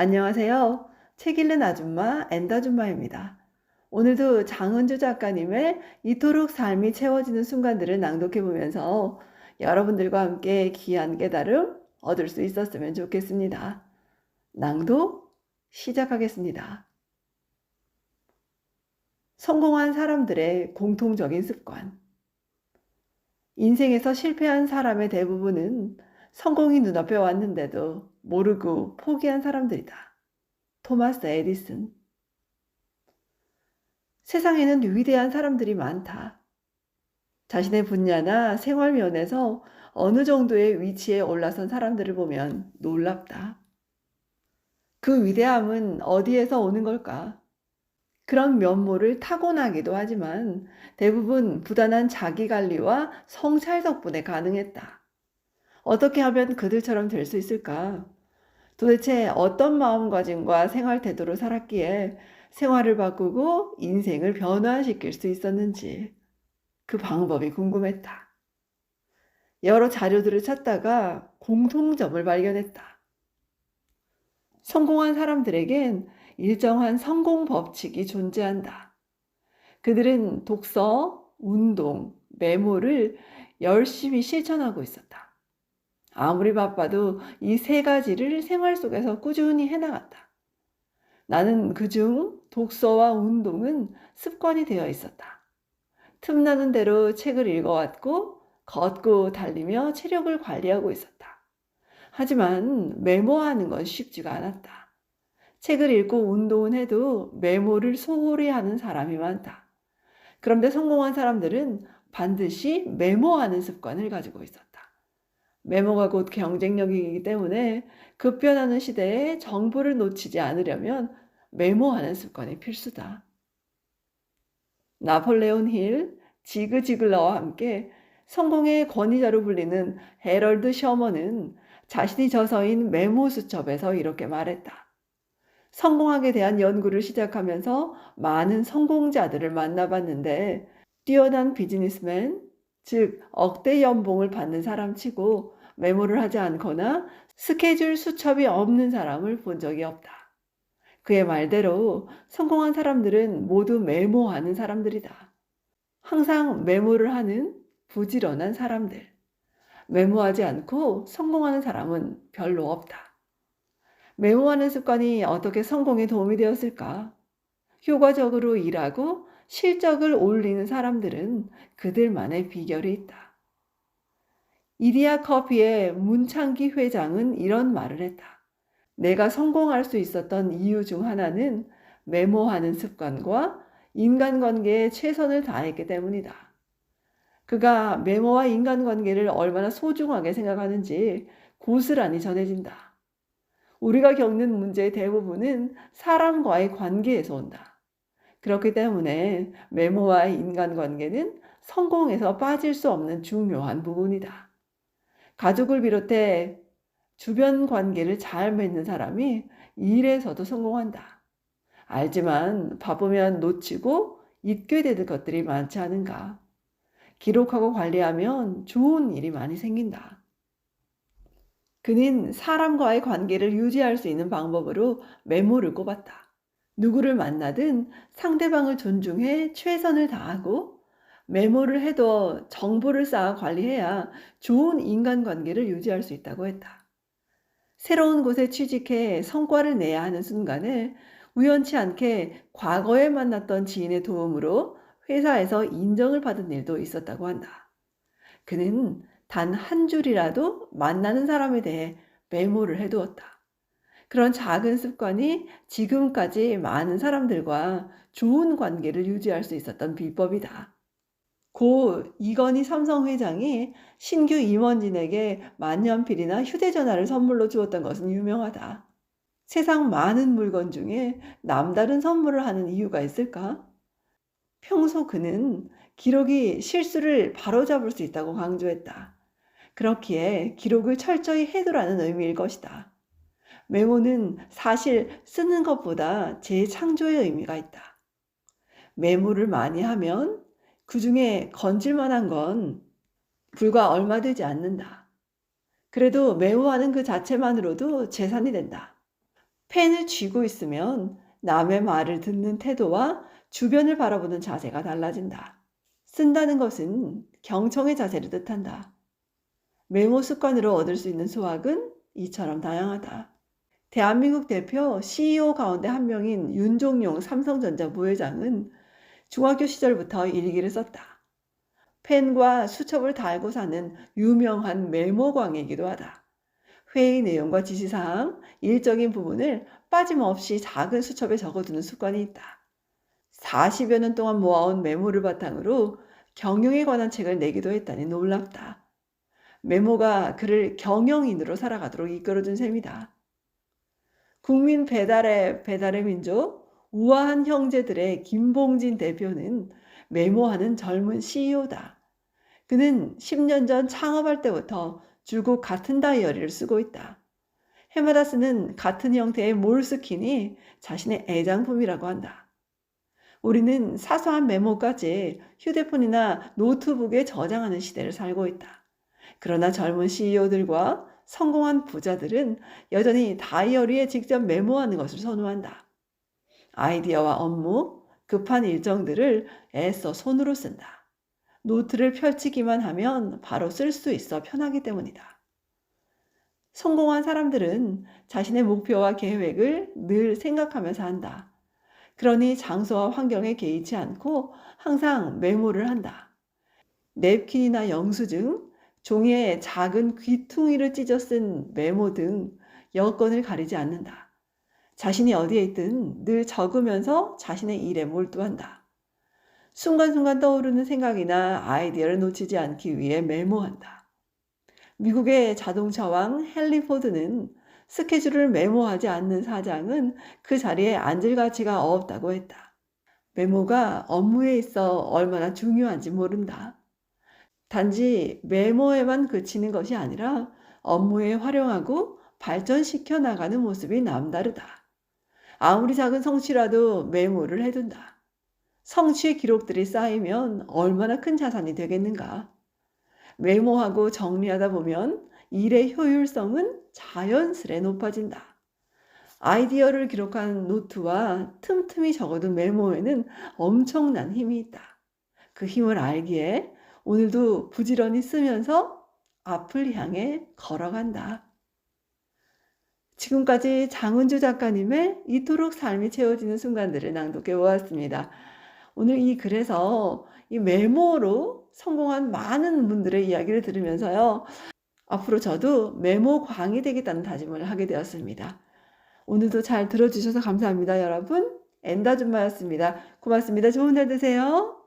안녕하세요. 책 읽는 아줌마 엔다줌마입니다. 오늘도 장은주 작가님의 이토록 삶이 채워지는 순간들을 낭독해 보면서 여러분들과 함께 귀한 깨달음 얻을 수 있었으면 좋겠습니다. 낭독 시작하겠습니다. 성공한 사람들의 공통적인 습관. 인생에서 실패한 사람의 대부분은 성공이 눈앞에 왔는데도 모르고 포기한 사람들이다. 토마스 에디슨. 세상에는 위대한 사람들이 많다. 자신의 분야나 생활 면에서 어느 정도의 위치에 올라선 사람들을 보면 놀랍다. 그 위대함은 어디에서 오는 걸까? 그런 면모를 타고나기도 하지만 대부분 부단한 자기 관리와 성찰 덕분에 가능했다. 어떻게 하면 그들처럼 될 수 있을까? 도대체 어떤 마음가짐과 생활 태도로 살았기에 생활을 바꾸고 인생을 변화시킬 수 있었는지 그 방법이 궁금했다. 여러 자료들을 찾다가 공통점을 발견했다. 성공한 사람들에겐 일정한 성공 법칙이 존재한다. 그들은 독서, 운동, 메모를 열심히 실천하고 있었다. 아무리 바빠도 이 세 가지를 생활 속에서 꾸준히 해나갔다. 나는 그중 독서와 운동은 습관이 되어 있었다. 틈나는 대로 책을 읽어왔고, 걷고 달리며 체력을 관리하고 있었다. 하지만 메모하는 건 쉽지가 않았다. 책을 읽고 운동은 해도 메모를 소홀히 하는 사람이 많다. 그런데 성공한 사람들은 반드시 메모하는 습관을 가지고 있었다. 메모가 곧 경쟁력이기 때문에 급변하는 시대에 정보를 놓치지 않으려면 메모하는 습관이 필수다. 나폴레온 힐, 지그 지글러와 함께 성공의 권위자로 불리는 헤럴드 셔먼은 자신이 저서인 메모 수첩에서 이렇게 말했다. 성공학에 대한 연구를 시작하면서 많은 성공자들을 만나봤는데 뛰어난 비즈니스맨, 즉 억대 연봉을 받는 사람 치고 메모를 하지 않거나 스케줄 수첩이 없는 사람을 본 적이 없다. 그의 말대로 성공한 사람들은 모두 메모하는 사람들이다. 항상 메모를 하는 부지런한 사람들. 메모하지 않고 성공하는 사람은 별로 없다. 메모하는 습관이 어떻게 성공에 도움이 되었을까? 효과적으로 일하고 실적을 올리는 사람들은 그들만의 비결이 있다. 이디야 커피의 문창기 회장은 이런 말을 했다. 내가 성공할 수 있었던 이유 중 하나는 메모하는 습관과 인간관계에 최선을 다했기 때문이다. 그가 메모와 인간관계를 얼마나 소중하게 생각하는지 고스란히 전해진다. 우리가 겪는 문제의 대부분은 사람과의 관계에서 온다. 그렇기 때문에 메모와의 인간관계는 성공에서 빠질 수 없는 중요한 부분이다. 가족을 비롯해 주변 관계를 잘 맺는 사람이 일에서도 성공한다. 알지만 바쁘면 놓치고 잊게 되는 것들이 많지 않은가. 기록하고 관리하면 좋은 일이 많이 생긴다. 그는 사람과의 관계를 유지할 수 있는 방법으로 메모를 꼽았다. 누구를 만나든 상대방을 존중해 최선을 다하고 메모를 해도 정보를 쌓아 관리해야 좋은 인간관계를 유지할 수 있다고 했다. 새로운 곳에 취직해 성과를 내야 하는 순간에 우연치 않게 과거에 만났던 지인의 도움으로 회사에서 인정을 받은 일도 있었다고 한다. 그는 단 한 줄이라도 만나는 사람에 대해 메모를 해두었다. 그런 작은 습관이 지금까지 많은 사람들과 좋은 관계를 유지할 수 있었던 비법이다. 고 이건희 삼성 회장이 신규 임원진에게 만년필이나 휴대전화를 선물로 주었던 것은 유명하다. 세상 많은 물건 중에 남다른 선물을 하는 이유가 있을까? 평소 그는 기록이 실수를 바로잡을 수 있다고 강조했다. 그렇기에 기록을 철저히 해두라는 의미일 것이다. 메모는 사실 쓰는 것보다 재창조의 의미가 있다. 메모를 많이 하면 그 중에 건질 만한 건 불과 얼마 되지 않는다. 그래도 메모하는 그 자체만으로도 재산이 된다. 펜을 쥐고 있으면 남의 말을 듣는 태도와 주변을 바라보는 자세가 달라진다. 쓴다는 것은 경청의 자세를 뜻한다. 메모 습관으로 얻을 수 있는 수확은 이처럼 다양하다. 대한민국 대표 CEO 가운데 한 명인 윤종용 삼성전자 부회장은 중학교 시절부터 일기를 썼다. 펜과 수첩을 달고 사는 유명한 메모광이기도 하다. 회의 내용과 지시사항, 일적인 부분을 빠짐없이 작은 수첩에 적어두는 습관이 있다. 40여 년 동안 모아온 메모를 바탕으로 경영에 관한 책을 내기도 했다니 놀랍다. 메모가 그를 경영인으로 살아가도록 이끌어준 셈이다. 국민 배달의 배달의 민족 우아한 형제들의 김봉진 대표는 메모하는 젊은 CEO다. 그는 10년 전 창업할 때부터 줄곧 같은 다이어리를 쓰고 있다. 해마다 쓰는 같은 형태의 몰스킨이 자신의 애장품이라고 한다. 우리는 사소한 메모까지 휴대폰이나 노트북에 저장하는 시대를 살고 있다. 그러나 젊은 CEO들과 성공한 부자들은 여전히 다이어리에 직접 메모하는 것을 선호한다. 아이디어와 업무, 급한 일정들을 애써 손으로 쓴다. 노트를 펼치기만 하면 바로 쓸 수 있어 편하기 때문이다. 성공한 사람들은 자신의 목표와 계획을 늘 생각하면서 한다. 그러니 장소와 환경에 개의치 않고 항상 메모를 한다. 냅킨이나 영수증, 종이에 작은 귀퉁이를 찢어 쓴 메모 등 여건을 가리지 않는다. 자신이 어디에 있든 늘 적으면서 자신의 일에 몰두한다. 순간순간 떠오르는 생각이나 아이디어를 놓치지 않기 위해 메모한다. 미국의 자동차 왕 헨리 포드는 스케줄을 메모하지 않는 사장은 그 자리에 앉을 가치가 없다고 했다. 메모가 업무에 있어 얼마나 중요한지 모른다. 단지 메모에만 그치는 것이 아니라 업무에 활용하고 발전시켜 나가는 모습이 남다르다. 아무리 작은 성취라도 메모를 해둔다. 성취의 기록들이 쌓이면 얼마나 큰 자산이 되겠는가. 메모하고 정리하다 보면 일의 효율성은 자연스레 높아진다. 아이디어를 기록한 노트와 틈틈이 적어둔 메모에는 엄청난 힘이 있다. 그 힘을 알기에 오늘도 부지런히 쓰면서 앞을 향해 걸어간다. 지금까지 장은주 작가님의 이토록 삶이 채워지는 순간들을 낭독해 보았습니다. 오늘 이 글에서 이 메모로 성공한 많은 분들의 이야기를 들으면서요. 앞으로 저도 메모광이 되겠다는 다짐을 하게 되었습니다. 오늘도 잘 들어주셔서 감사합니다, 여러분. 엔다준마였습니다. 고맙습니다. 좋은 날 되세요.